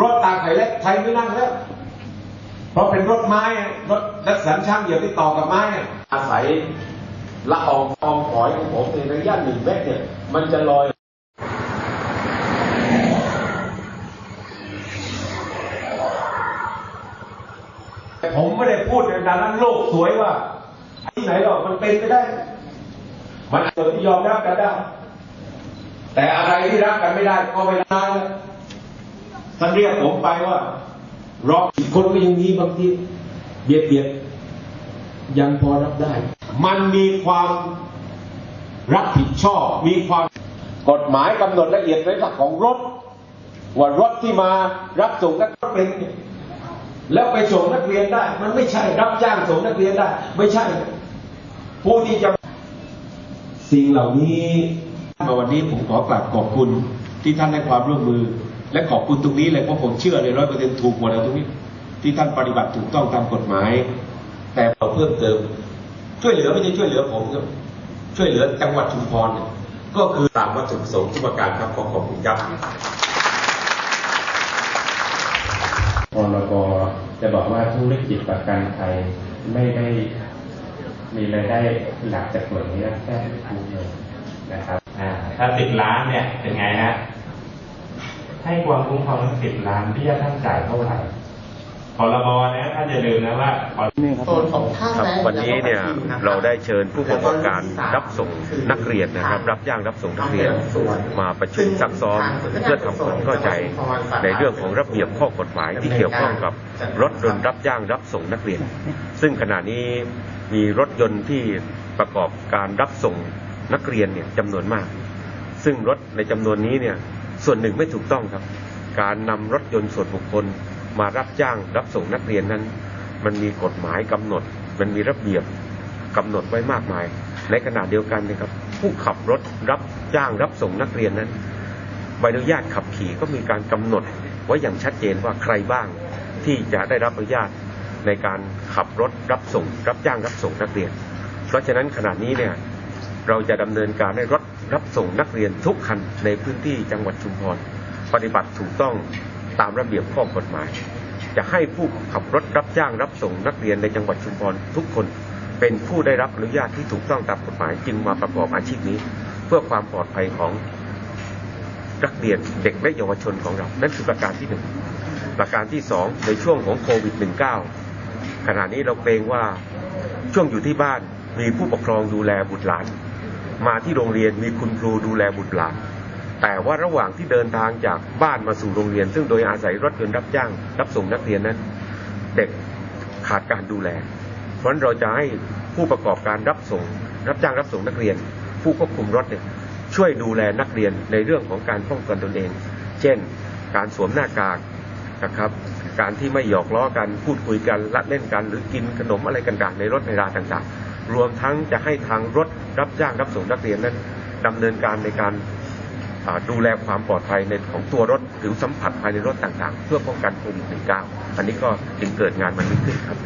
รถตาไข่เล็กใครไม่นั่งแล้ว เพราะเป็นรถไม้ รถรักสันช่างเดียวที่ต่อกับไม้อะอาศัยละอองฟองฝอยของผมในระยะหนึ่งเมตรเนี่ย มันจะลอยผมไม่ได้พูดในฐานะโลกสวยว่าที่ไหนหรอกมันเป็นไปได้ มันเกิดที่ยอมรับกันได้ แต่อะไรที่รับกันไม่ได้ก็ไม่ได้ ท่านเรียกผมไปว่ารออีกคนก็ยังมีบางทีเบียดเบียดยังพอรับได้ มันมีความรับผิดชอบ มีความกฎหมายกำหนดละเอียดในหลักของรถ ว่ารถที่มารับส่งนักเรียนเนี่ยแล้วไปส่งนักเรียนได้ มันไม่ใช่รับจ้างส่งนักเรียนได้ ไม่ใช่ ผู้ที่จะสิ่งเหล่านี้มาวันนี้ผมขอกราบขอบคุณที่ท่านให้ความร่วมมือ และขอบคุณตรงนี้เลยเพราะผมเชื่อเลยร้อยเปอร์เซ็นต์ถูกหมดแล้วตรงนี้ที่ท่านปฏิบัติถูกต้องตามกฎหมาย แต่เราเพิ่มเติม ช่วยเหลือไม่ใช่ช่วยเหลือผมครับช่วยเหลือจังหวัดชุมพรเนี่ยก็คือตามวัตถุประสงค์ทุกประการครับขอขอบคุณครับพรบจะบอกว่าธุรกิจประกันภัยไม่ได้มีรายได้หลักจากส่วนนี้แค่ไม่คุ้มเลยนะครับอ่าถ้าสิบล้านเนี่ยเป็นไงฮะ ให้ความคุ้มครองทั้งสิบล้านเบี้ยท่านจ่ายเท่าไหร่พรบนะท่านอย่าลืมนะว่าพรโซนของท่าครับแรงวันนี้เนี่ยเราได้เชิญผู้ประกอบการรับส่งนักเรียนนะครับ รับจ้างรับส่งนักเรียนมาประชุมซักซ้อมเพื่อทำความเข้าใจในเรื่องของระเบียบข้อกฎหมายที่เกี่ยวข้องกับรถยนต์รับจ้างรับส่งนักเรียน ซึ่งขณะนี้มีรถยนต์ที่ประกอบการรับส่งนักเรียนเนี่ยจำนวนมาก ซึ่งรถในจำนวนนี้เนี่ย ส่วนหนึ่งไม่ถูกต้องครับ การนำรถยนต์ส่วนบุคคลมารับจ้างรับส่งนักเรียนนั้น มันมีกฎหมายกำหนด มันมีระเบียบกำหนดไว้มากมาย ในขณะเดียวกันนะครับ ผู้ขับรถรับจ้างรับส่งนักเรียนนั้นใบอนุญาตขับขี่ก็มีการกำหนดไว้อย่างชัดเจนว่าใครบ้างที่จะได้รับอนุญาตในการขับรถรับส่ง รับจ้างรับส่งนักเรียน เพราะฉะนั้นขณะนี้เนี่ยเราจะดำเนินการให้รถ รับส่งนักเรียนทุกคันในพื้นที่จังหวัดชุมพรปฏิบัติถูกต้องตามระเบียบข้อกฎหมาย จะให้ผู้ขับรถรับจ้างรับส่งนักเรียนในจังหวัดชุมพรทุกคนเป็นผู้ได้รับอนุญาตที่ถูกต้องตามกฎหมายจึงมาประกอบอาชีพนี้ เพื่อความปลอดภัยของนักเรียนเด็กและเยาวชนของเรา นั่นคือประการที่หนึ่งประการที่สองในช่วงของโควิด -19 ขณะนี้เราเกรงว่าช่วงอยู่ที่บ้านมีผู้ปกครองดูแลบุตรหลาน มาที่โรงเรียนมีคุณครูดูแลบุตรหลานแต่ว่าระหว่างที่เดินทางจากบ้านมาสู่โรงเรียน ซึ่งโดยอาศัยรถยนต์รับจ้าง รับส่งนักเรียนนั้น เด็กขาดการดูแล เพราะฉะนั้นเราจะให้ผู้ประกอบการรับส่ง รับจ้างรับส่งนักเรียน ผู้ควบคุมรถเนี่ยช่วยดูแลนักเรียนในเรื่องของการป้องกันตนเอง เช่น การสวมหน้ากากนะครับ การที่ไม่หยอกล้อกันพูดคุยกันละเล่นกันหรือกินขนมอะไรกันๆในรถในราต่างๆ รวมทั้งจะให้ทางรถรับจ้างรับส่งนักเรียนนั้นดำเนินการในการดูแลความปลอดภัยในของตัวรถหรือสัมผัสภายในรถต่างๆ เพื่อป้องกันโควิด -19 อันนี้ก็จึงเกิดงานมันนี้ขึ้นครับ